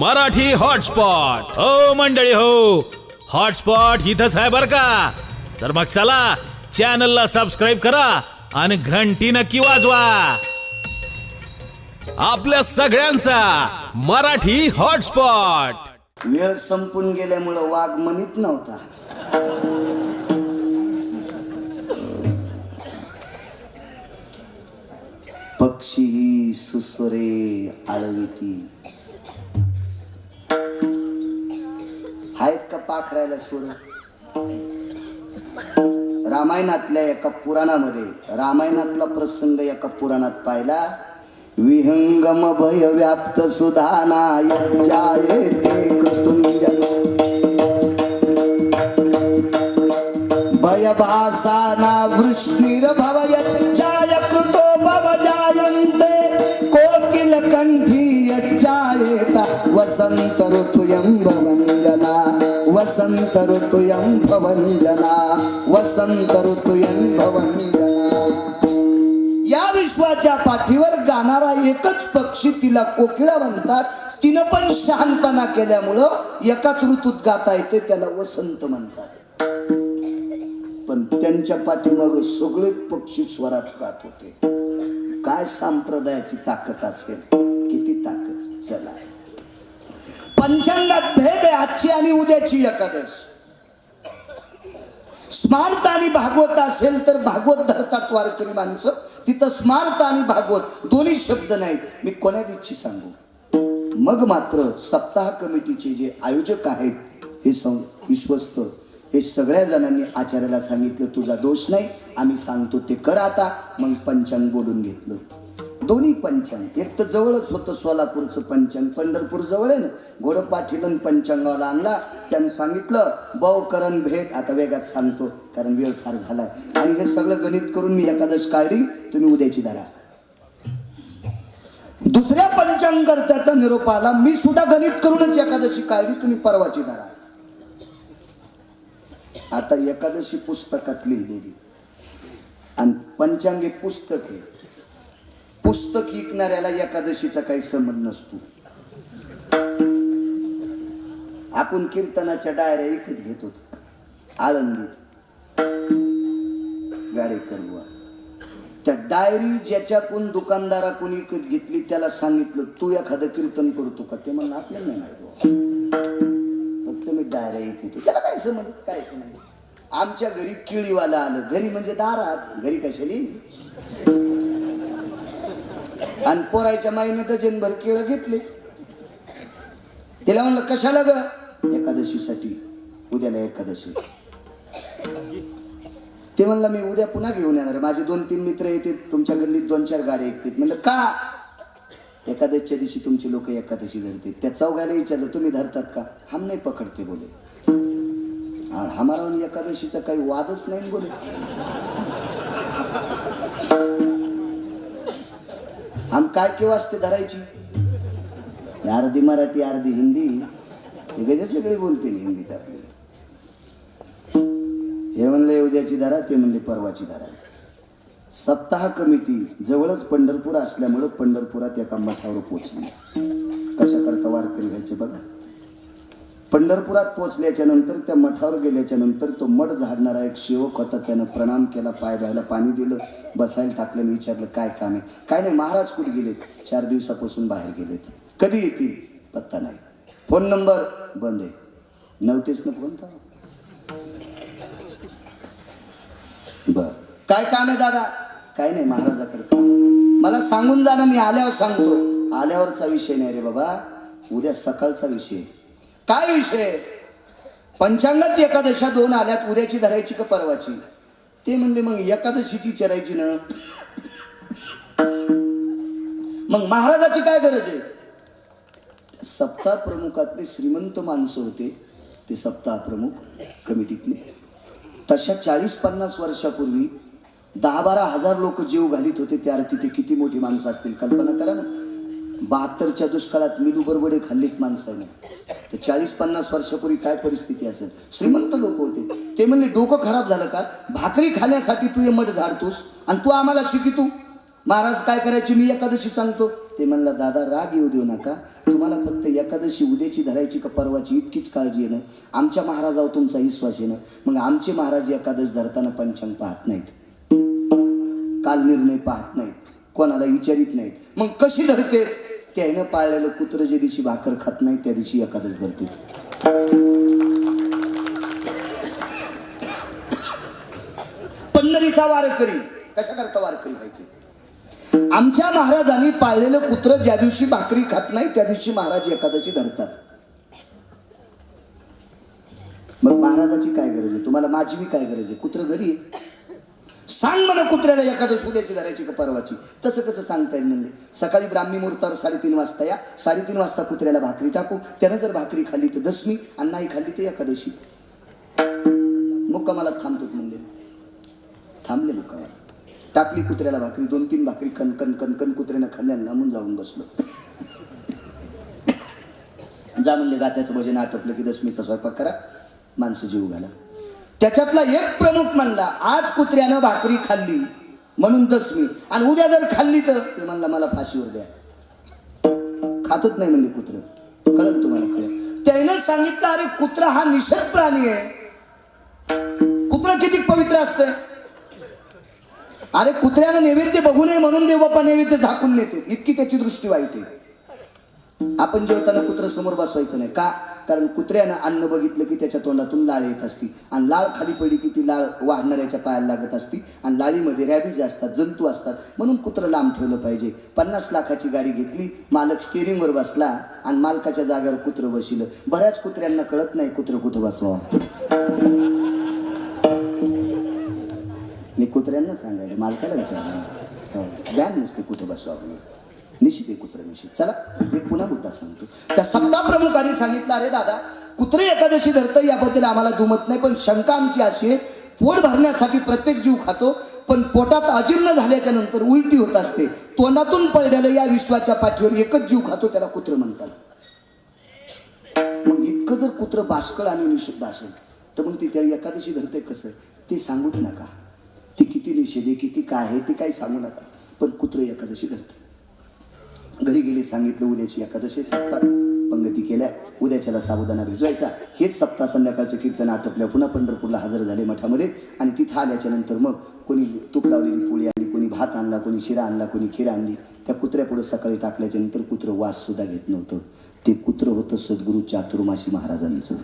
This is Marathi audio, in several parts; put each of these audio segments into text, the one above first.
मराठी हॉटस्पॉट. हो मंडळी हो. हॉटस्पॉट इथंच आहे बर का? तर मग चला चॅनलला सबस्क्राईब करा आणि घंटी नक्की वाजवा. आपल्या सगळ्यांचा मराठी हॉटस्पॉट. वेळ संपून गेल्यामुळं वाघ म्हणत नव्हता. पक्षी ही सुसरे आळविती पाखरायला सुर. रामायणातल्या एका पुराणामध्ये रामायणातला प्रसंग एका पुराणात पाहिला विहंगम भय व्याप्त सुधाना यज्जाये ते कृतुंजन. भयभासाना वृष्णिर्भव यज्जाय कृतो भव जायन्ते कोकिल कंठी यज्जायेता वसंत ऋतुयं भवञ्जना वसंत ऋतुयं भवंजना वसंत ऋतुयं या विश्वाच्या पाठीवर गाणारा एकच पक्षी तिला कोकिळा म्हणतात. तिनं पण शहाणपणा केल्यामुळं एकाच ऋतूत गाता येते त्याला वसंत म्हणतात. पण त्यांच्या पाठीमाग सगळे पक्षी स्वरात गात होते. काय संप्रदायाची ताकद असेल किती ताकद चला. पंचांगात भेद आहे आजची आणि उद्याची एकादश. स्मार्त आणि भागवत असेल तर भागवत धरतात वारकरी माणसं. तिथं स्मार्त आणि भागवत दोन्ही शब्द नाहीत मी कोण्या दिवशी सांगू? मग मात्र सप्ताह कमिटीचे जे आयोजक आहेत हे सं विश्वस्त हे सगळ्या जणांनी आचार्याला सांगितलं तुझा दोष नाही. आम्ही सांगतो ते कर आता. मग पंचांग बोलून घेतलं. दोन्ही पंचांग. एक तर जवळच होतं सोलापूरचं पंचांग पंढरपूर जवळ आहे ना? घोडं पाठीलन पंचांगाला आणला. त्यानं सांगितलं बव करण भेट. आता वेगात सांगतो कारण वेळ फार झाला आणि हे सगळं गणित करून मी एकादश काढली. तुम्ही उद्याची धरा. दुसऱ्या पंचांगकर्त्याचा निरोप आला. मी सुद्धा गणित करूनच एकादशी काढली. तुम्ही परवाची धरा. आता एकादशी पुस्तकात लिहिलेली. आणि पंचांग हे पुस्तक आहे. पुस्तक विकणाऱ्याला एकादशीचा काही संबंध नसतो. आपण कीर्तनाच्या डायऱ्या विकत घेतो. आळंदीत. गाडेकर बुवा त्या डायरी ज्याच्याकडून दुकानदाराकून विकत घेतली त्याला सांगितलं तू एखादं कीर्तन करतो का? ते म्हणलं आपल्याला नाही माहिती फक्त मी डायऱ्या विकतो त्याला काय समज काय समज आमच्या घरी किळीवाला आलं. घरी म्हणजे दारात. घरी कशाली? आणि पोरायच्या माईनं डझनभर केळं घेतले. तिला म्हणलं कशाला ग? एकादशीसाठी. उद्याला एकादशी. ते म्हणलं मी उद्या पुन्हा घेऊन येणार आहे. माझे दोन तीन मित्र येतात तुमच्या गल्लीत दोन चार गाड्या ऐकतात म्हणलं का? एकादशीच्या दिवशी तुमचे लोक एकादशी धरते त्या चौघायला विचारलं तुम्ही धरतात का? हम नाही पकडते बोले. हमारा एकादशीचा काही वादच नाही बोले. काय केव्हा असते धरायची? अर्धी मराठी अर्धी हिंदी. हे गजे सगळे बोलते हिंदीत आपली. हे म्हणले उद्याची धरा ते म्हणले परवाची धरा. सप्ताह कमिटी जवळच पंढरपूर असल्यामुळं पंढरपुरात एका मठावर पोचली. कशा करता वारकरी व्हायचे बघा. पंढरपुरात पोचल्याच्या नंतर त्या मठावर गेल्याच्यानंतर तो मठ झाडणारा एक सेवक होता. त्यानं प्रणाम केला पाय धुवायला पाणी दिलं बसायला टाकलं आणि विचारलं काय काम आहे? काय नाही महाराज कुठे गेलेत? चार दिवसापासून बाहेर गेलेत. कधी येतील? पत्ता नाही. Phone number? बंद आहे. नव्हतेच ना फोन तर बर. काय काम आहे दादा? काय नाही महाराजाकडे काम मला सांगून जा ना मी आल्यावर सांगतो. आल्यावरचा विषय नाही रे बाबा. उद्या सकाळचा विषय आहे. काय विषय? पंचांगात एकादशा दोन आल्यात उद्याची धरायची का परवाची? ते म्हणले मग एकादशीची चरायची ना. मग महाराजाची काय गरज आहे? सप्ताह प्रमुखातले श्रीमंत माणसं होते ते सप्ताह प्रमुख कमिटीतले. तशा चाळीस पन्नास वर्षापूर्वी दहा बारा हजार लोक जीव घालीत होते त्या तिथे किती मोठी माणसं असतील कल्पना करा ना. बहात्तरच्या दुष्काळात मिलू बरबडे खाल्लीत माणसाने. तर चाळीस पन्नास वर्षापूर्वी काय परिस्थिती असेल? श्रीमंत लोक होते. ते म्हणले डोकं खराब झालं का? भाकरी खाण्यासाठी तू हे मठ झाडतोस आणि तू आम्हाला शिकितू महाराज काय करायची? मी एकादशी सांगतो. ते म्हणला दादा राग येऊ देऊ नका. तुम्हाला फक्त एकादशी उद्याची धरायची का परवाची इतकीच काळजी येणं. आमच्या महाराजावर तुमचा विश्वास येणं. मग आमचे महाराज एकादश धरताना पंचांग पाहत नाहीत. काल निर्णय पाहत नाहीत. कोणाला विचारित नाहीत. मग कशी धरते त्यानं पाळलेलं कुत्र ज्या दिवशी भाकर खात नाही त्या दिवशी एकादश धरतील. पंढरीचा वारकरी. कशा करता वारकरी पाहिजे आमच्या महाराजांनी पाळलेलं कुत्र ज्या दिवशी भाकरी खात नाही त्या दिवशी महाराज एकादशी धरतात. मग महाराजाची काय गरज आहे? तुम्हाला माझी बी काय गरज आहे? कुत्र घरी आहे. सांग मला कुत्र्याला एखादं उद्याची धरायची का परवाची? तसं कसं सांगता येईल म्हणले सकाळी ब्राह्मी मुहूर्तावर साडेतीन वाजता या. साडेतीन वाजता कुत्र्याला भाकरी टाकू. त्यानं जर भाकरी खाल्ली तर दसमी आणि नाही खाल्ली तर एकादशी. मुक्कामाला थांबतो म्हणले थांबले मुक्कामाला. टाकली कुत्र्याला भाकरी. दोन तीन भाकरी कणकण कणकण कुत्र्यानं खाल्ल्यानं लांबून जाऊन बसलो. जा म्हणले गात्याचं भजन आटपलं की दशमीचा स्वयंपाक करा. माणसं जीव घाला. त्याच्यातला एक प्रमुख म्हणला आज कुत्र्यानं भाकरी खाल्ली. म्हणून दसमी आणि उद्या जर खाल्ली तर? ते म्हणला मला फाशीवर द्या. खातच नाही म्हणले कुत्र. कळलं तुम्हाला कळलं त्यानं सांगितलं अरे कुत्रा हा निषेध प्राणी आहे. कुत्र किती पवित्र असतंय. अरे कुत्र्यानं नैवेद्य बघू नये म्हणून देवबाप्पा नैवेद्य झाकून नेते इतकी त्याची दृष्टी वाईट आहे. आपण जेवताना कुत्र समोर बसवायचं नाही. का? कारण कुत्र्यानं अन्न बघितलं की त्याच्या तोंडातून लाळ येत असती. आणि लाळ खाली पडली की ती लाळ वाढणाऱ्याच्या पायाला लागत असती. आणि लाळीमध्ये रॅबीज असतात जंतू असतात. म्हणून कुत्रं लांब ठेवलं पाहिजे. पन्नास लाखाची गाडी घेतली मालक स्टेरिंगवर बसला आणि मालकाच्या जागेवर कुत्रं बसिलं. बऱ्याच कुत्र्यांना कळत नाही कुत्रं कुठं बसवा मी कुत्र्यांना सांगायला मालकाला विचारलं हो ज्ञान नसते कुठं बसवा म्हणून निश्चित आहे कुत्र निश्चित. चला एक पुन्हा मुद्दा सांगतो. त्या सप्ता प्रमुखांनी सांगितलं अरे दादा कुत्रे एकादशी धरतं याबद्दल आम्हाला दुमत नाही पण शंका आमची अशी आहे पोट भरण्यासाठी प्रत्येक जीव खातो पण पोटात अजीर्ण झाल्याच्यानंतर उलटी होत असते. तोंडातून पडलेलं या विश्वाच्या पाठीवर एकच जीव खातो त्याला कुत्र म्हणतात. मग इतकं जर कुत्र बाष्कळ आणि निषिद्ध असेल तर मग ती त्या एकादशी धरते कसं? ते सांगूच नका. ती किती निषेध आहे किती काय आहे ते काही सांगू नका. पण कुत्र एकादशी धरते घरी गेले सांगितलं उद्याची एकादशी सप्ताह. पंगती केल्या उद्याच्याला साबुदाना भिजवायचा. हेच सप्ताह संध्याकाळचं कीर्तन आटपल्या पुन्हा पंढरपूरला हजर झाले मठामध्ये. आणि तिथं आल्याच्यानंतर मग कोणी तूप लावलेली पोळी आणली कोणी भात आणला कोणी शिरा आणला कोणी खीर आणली. त्या कुत्र्यापुढं सकाळी टाकल्याच्या नंतर कुत्रं वाससुद्धा घेत नव्हतं. ते कुत्र होतं सद्गुरू चातुर्माशी महाराजांचं.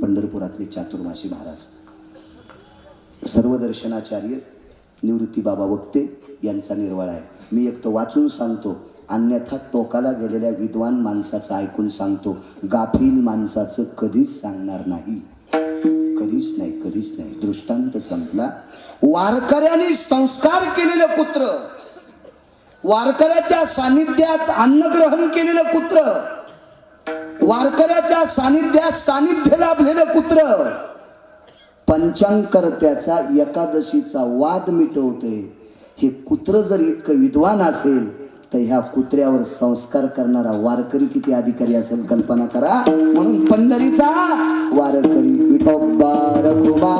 पंढरपुरातले चातुर्माशी महाराज. सर्वदर्शनाचार्य निवृत्ती बाबा वक्ते यांचा निर्वाळ आहे. मी एक तर वाचून सांगतो अन्यथा टोकाला गेलेल्या विद्वान माणसाचं ऐकून सांगतो गाफील माणसाचं कधीच सांगणार नाही. कधीच नाही कधीच नाही. दृष्टांत संपला. वारकऱ्यांनी संस्कार केलेलं कुत्र. वारकऱ्याच्या सानिध्यात अन्नग्रहण केलेलं कुत्र. वारकऱ्याच्या सानिध्यात सानिध्य लाभलेलं कुत्र. पंचांकर्त्याचा एकादशीचा वाद मिटवते. हे कुत्रं जर इतकं विद्वान असेल तर ह्या कुत्र्यावर संस्कार करणारा वारकरी किती अधिकारी असेल कल्पना करा. म्हणून पंढरीचा वारकरी विठोबा रघुबा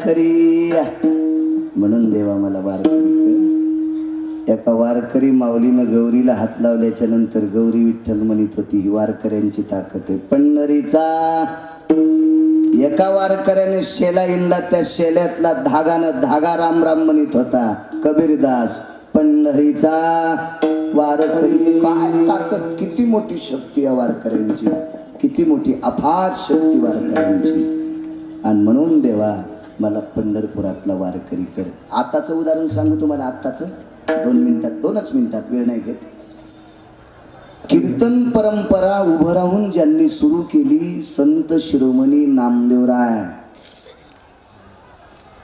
वारकरी. म्हणून देवा मला वारकरी कर. एका वारकरी माऊलीनं गौरीला हात लावल्याच्या नंतर गौरी विठ्ठल म्हणत होती ही वारकऱ्यांची ताकद आहे. पंढरीचा एका वारकऱ्याने शेला इनला त्या शेल्यातला धागानं धागा राम राम म्हणत होता कबीरदास पंढरीचा वारकरी काय ताकद? किती मोठी शक्ती या वारकऱ्यांची? किती मोठी अफाट शक्ती वारकऱ्यांची? आणि म्हणून देवा मला पंढरपुरातला वारकरी कर. आताचं उदाहरण सांगू तुम्हाला आत्ताचं? दोन मिनिटात दोनच मिनिटात वेळ नाही घेत. कीर्तन परंपरा उभं राहून ज्यांनी सुरू केली संत शिरोमणी नामदेवराय.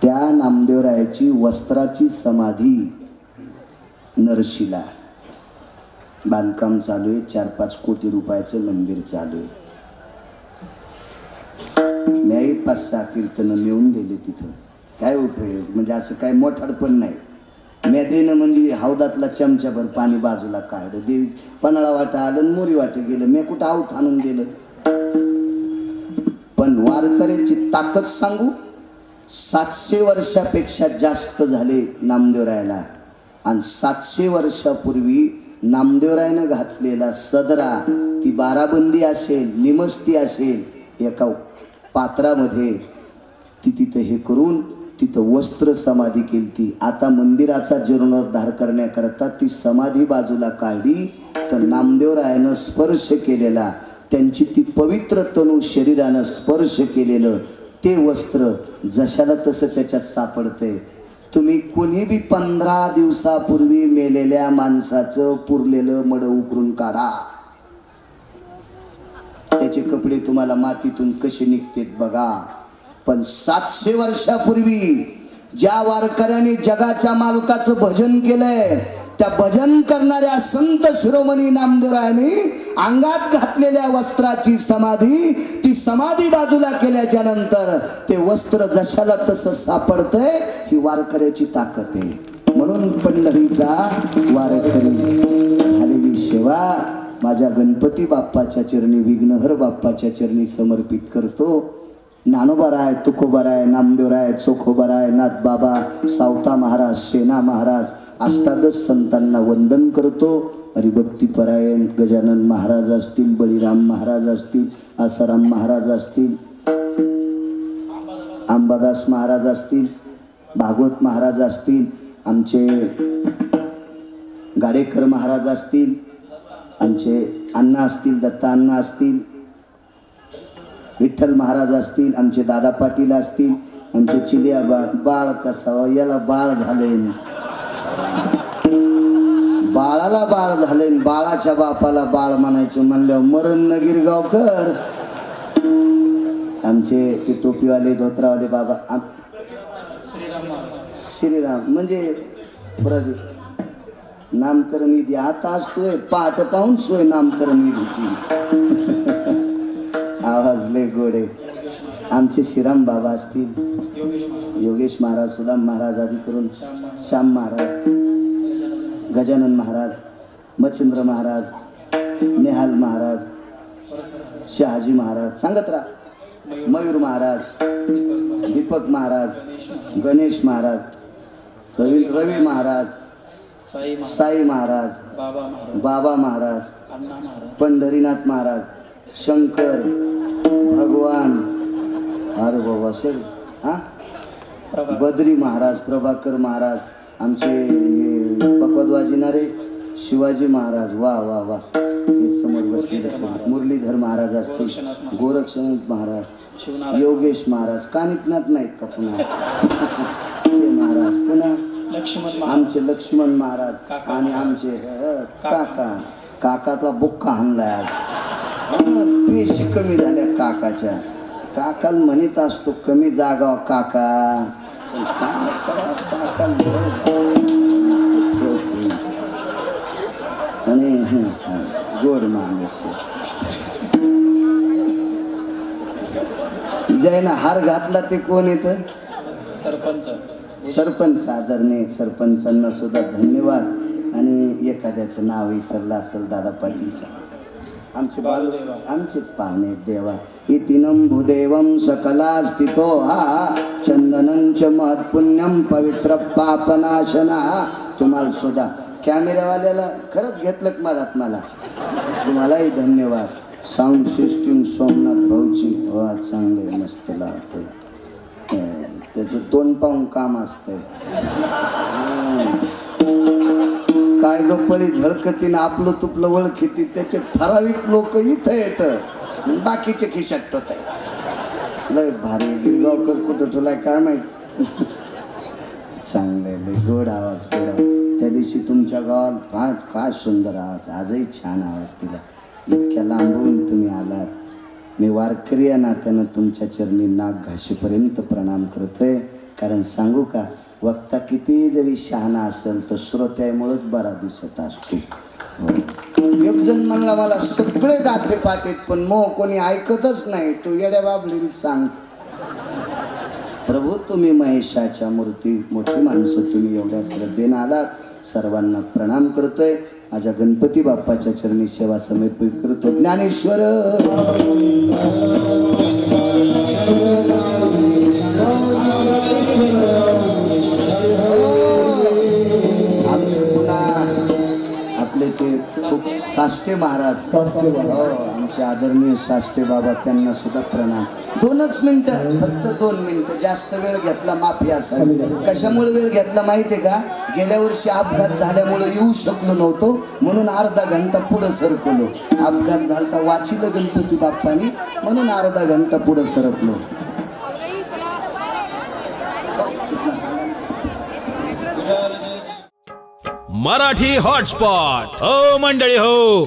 त्या नामदेवरायाची वस्त्राची समाधी नरशिला. बांधकाम चालू आहे चार पाच कोटी रुपयाचं मंदिर चालू आहे. म्याही पाच सहा कीर्तनं मिळून दिले तिथं. काय उपयोग? म्हणजे असं काय मोठाडपण नाही. म्या देणं म्हणजे हौदातला चमच्याभर पाणी बाजूला काढलं देवी पन्हाळा वाटा आलं आणि मोरी वाटे गेलं. मी कुठं आऊत आणून दिलं? पण वारकऱ्याची ताकद सांगू सातशे वर्षापेक्षा जास्त झाले नामदेवरायला. आणि सातशे वर्षापूर्वी नामदेवरायनं घातलेला सदरा ती बाराबंदी असेल निमस्ती असेल एका पात्रामध्ये ती तिथं हे करून तिथं वस्त्र समाधी केली ती आता मंदिराचा जीर्णोद्धार करण्याकरता ती समाधी बाजूला काढली तर नामदेवरायानं स्पर्श केलेला त्यांची ती पवित्र तणू शरीरानं स्पर्श केलेलं ते वस्त्र जशाला तसं त्याच्यात सापडतंय. तुम्ही कोणी बी पंधरा दिवसापूर्वी मेलेल्या माणसाचं पुरलेलं मड उकरून काढा. त्याचे कपडे तुम्हाला मातीतून कसे निघतेत बघा. पण सातशे वर्षापूर्वी ज्या वारकऱ्याने जगाच्या मालकाचं भजन केलंय त्या भजन करणाऱ्या संत शिरोमणी नामदेवरायाने अंगात घातलेल्या वस्त्राची समाधी ती समाधी बाजूला केल्याच्यानंतर ते वस्त्र जशाला तसं सापडतंय ही वारकऱ्याची ताकद आहे. म्हणून पंढरीचा वारकरी झालेली सेवा माझ्या गणपती बाप्पाच्या चरणी विघ्नहर बाप्पाच्या चरणी समर्पित करतो. नानोबाराय तुकोबाराय नामदेवराय चोखोबाराय नाथ बाबा सावता महाराज सेना महाराज अष्टादश संतांना वंदन करतो. हरिभक्तीपरायण गजानन महाराज असतील बळीराम महाराज असतील आसाराम महाराज असतील अंबादास महाराज असतील भागवत महाराज असतील आमचे गाडेकर महाराज असतील आमचे अण्णा असतील दत्ता अण्णा असतील विठ्ठल महाराज असतील आमचे दादा पाटील असतील आमचे चिलिया बाळ बाळ कसावं हो, याला बाळ झाले बाळाला बाळ झाले बाळाच्या बापाला बाळ म्हणायचं म्हणल्यावर मरण न गिरगावकर आमचे ते टोपीवाले धोत्रावाले बाबा आम- श्रीराम म्हणजे परत नामकरण विधी. आता असतोय पाठ पाहून सोय नामकरण विधीची. आवाज लय गोडे आमचे श्रीराम बाबा असतील. योगेश महाराज सुदाम महाराज आदी करून श्याम महाराज गजानन महाराज मच्छिंद्र महाराज नेहाल महाराज शहाजी महाराज. सांगत राहा. मयूर महाराज दीपक महाराज गणेश महाराज रवी रवी महाराज साई महाराज. बाबा महाराज. पंढरीनाथ महाराज शंकर भगवान. अरे बाबा सर हा? बद्री महाराज प्रभाकर महाराज आमचे हे पकवादवाजिनारे शिवाजी महाराज. वा वा वा. हे समोर बसलेले सर मुरलीधर महाराज असतील. गोरक्षनाथ महाराज. योगेश महाराज. कानिपनाथ नाहीत का पुन्हा? ते महाराज पुन्हा. लक्ष्मण आमचे लक्ष्मण महाराज काका. आणि आमचे अ, काका. काकाचा बुक्का हाणलाय आज. हं, पेशी कमी झाल्या काकाच्या. काकाला म्हणत असतो कमी जागा काका. पण काय काका आणि हं, हं, गोड माणूस आहे. ज्यानं हार घातला ते कोण येतं? सरपंच. सरपंच आदरणीय सरपंचांना सुद्धा धन्यवाद. आणि एखाद्याचं नाव विसरलं असेल दादा पाटीलचं आमचे बाल आमचेच पाहुणे देवा. इतिनं भूदेवं सकला स्थितो हा. चंदनंच महत्पुण्यम पवित्र पापनाशना. तुम्हाला सुद्धा कॅमेरावाल्याला खरंच घेतलं का मधात मला तुम्हालाही धन्यवाद. साऊंड सिस्टीम सोमनाथ भाऊची वा हो, चांगले मस्त लावते त्याचं तोंड पाहून काम असतंय. काय गप्पळी झळकतीनं आपलं तुपलं ओळखीती त्याचे ठराविक लोक इथं येतं. बाकीचे खिशात टोत लय भारी गिरगावकर कुठं ठेवलाय काय माहीत? चांगलं लय गोड आवाज गोड आवाज. त्या दिवशी तुमच्या गावात फार काय सुंदर आवाज. आजही छान आवाज तिला इतक्या लांबून तुम्ही आलात. मी वारकरी या नात्यानं तुमच्या चरणी नाक घाशीपर्यंत प्रणाम करतोय. कारण सांगू का वक्ता किती जरी शहाणा असेल तर श्रोत्यामुळंच बरा दिसत असतो. हो. एक जण म्हणला मला सगळे गाथे पाटेत पण मो कोणी ऐकतच नाही. तू येड्या बाबलील सांग. प्रभू तुम्ही महेशाच्या मूर्ती मोठी माणसं तुम्ही एवढ्या श्रद्धेनं आलात. सर्वांना प्रणाम करतोय. माझ्या गणपती बाप्पाच्या चरणी सेवा समर्पित करतो. ज्ञानेश्वर! आमचे पुन्हा आपले ते खूप साष्टे महाराज. हो. आमचे आदरणीय साष्टे बाबा त्यांना सुद्धा प्रणाम. दोनच मिनिटं फक्त दोन मिनिटं. जास्त वेळ घेतला माफी असा कशामुळे वेळ घेतला माहितीये का? गेल्या वर्षी अपघात झाल्यामुळे येऊ शकलो नव्हतो. म्हणून अर्धा घंटा पुढं सरकलो. अपघात झालता वाचिलं गणपती बाप्पानी. म्हणून अर्धा घंटा पुढं सरकलो. मराठी हॉटस्पॉट. हो मंडळी हो.